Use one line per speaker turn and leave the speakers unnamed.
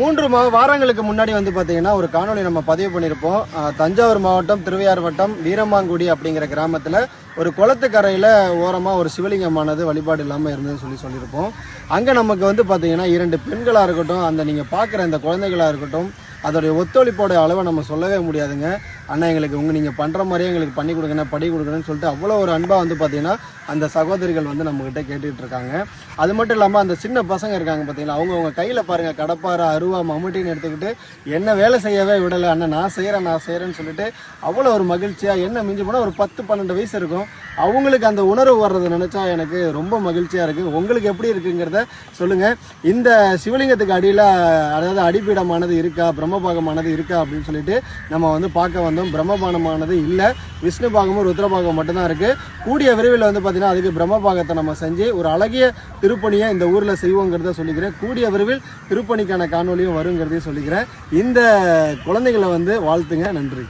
மூன்று மா வாரங்களுக்கு முன்னாடி வந்து பார்த்தீங்கன்னா ஒரு காணொலி நம்ம பதிவு பண்ணியிருப்போம். தஞ்சாவூர் மாவட்டம் திருவையார் வட்டம் வீரமாங்குடி அப்படிங்கிற கிராமத்தில் ஒரு குளத்துக்கரையில் ஓரமாக ஒரு சிவலிங்கமானது வழிபாடு இல்லாமல் இருந்ததுன்னு சொல்லி சொல்லியிருப்போம். அங்கே நமக்கு வந்து பார்த்தீங்கன்னா இரண்டு பெண்களாக இருக்கட்டும் அந்த நீங்கள் பார்க்குற இந்த குழந்தைகளாக இருக்கட்டும் அதோடைய ஒத்துழைப்போட அளவை நம்ம சொல்லவே முடியாதுங்க. அண்ணா எங்களுக்கு உங்கள் நீங்கள் பண்ணுற மாதிரியே எங்களுக்கு பண்ணி கொடுக்கணும் படி கொடுக்கணும்னு சொல்லிட்டு அவ்வளோ ஒரு அன்பாக வந்து பார்த்தீங்கன்னா அந்த சகோதரிகள் வந்து நம்மக்கிட்ட கேட்டுட்டு இருக்காங்க. அது மட்டும் இல்லாமல் அந்த சின்ன பசங்க இருக்காங்க பார்த்தீங்களா அவங்க அவங்க கையில் பாருங்கள் கடப்பாரை அருவா மம்முட்டின்னு எடுத்துக்கிட்டு என்ன வேலை செய்யவே விடலை அண்ணன் நான் செய்கிறேன் நான் செய்கிறேன்னு சொல்லிட்டு அவ்வளோ ஒரு மகிழ்ச்சியாக என்ன மிஞ்சி போனால் ஒரு பத்து பன்னெண்டு வயசு இருக்கும். அவங்களுக்கு அந்த உணர்வு வர்றதை நினச்சா எனக்கு ரொம்ப மகிழ்ச்சியாக இருக்குது உங்களுக்கு எப்படி இருக்குங்கிறத சொல்லுங்கள் இந்த சிவலிங்கத்துக்கு அடியில் அதாவது அடிப்பீடமானது இருக்கா பிரம்மபாகமானது இருக்கா அப்படின்னு சொல்லிட்டு நம்ம வந்து பார்க்க வந்தோம். பிரம்மபானமானது இல்லை. விஷ்ணு பாகமும் ருத்ரபாகம் மட்டும்தான் இருக்குது கூடிய விரைவில் வந்து பார்த்திங்கன்னா அதுக்கு பிரம்மபாகத்தை நம்ம செஞ்சு ஒரு அழகிய திருப்பணியை இந்த ஊரில் செய்வோங்கிறத சொல்லிக்கிறேன். கூடிய விரைவில் திருப்பணிக்கான காணொலியும் வருங்கிறதையும் சொல்லிக்கிறேன். இந்த குழந்தைகளை வந்து வாழ்த்துங்க. நன்றி.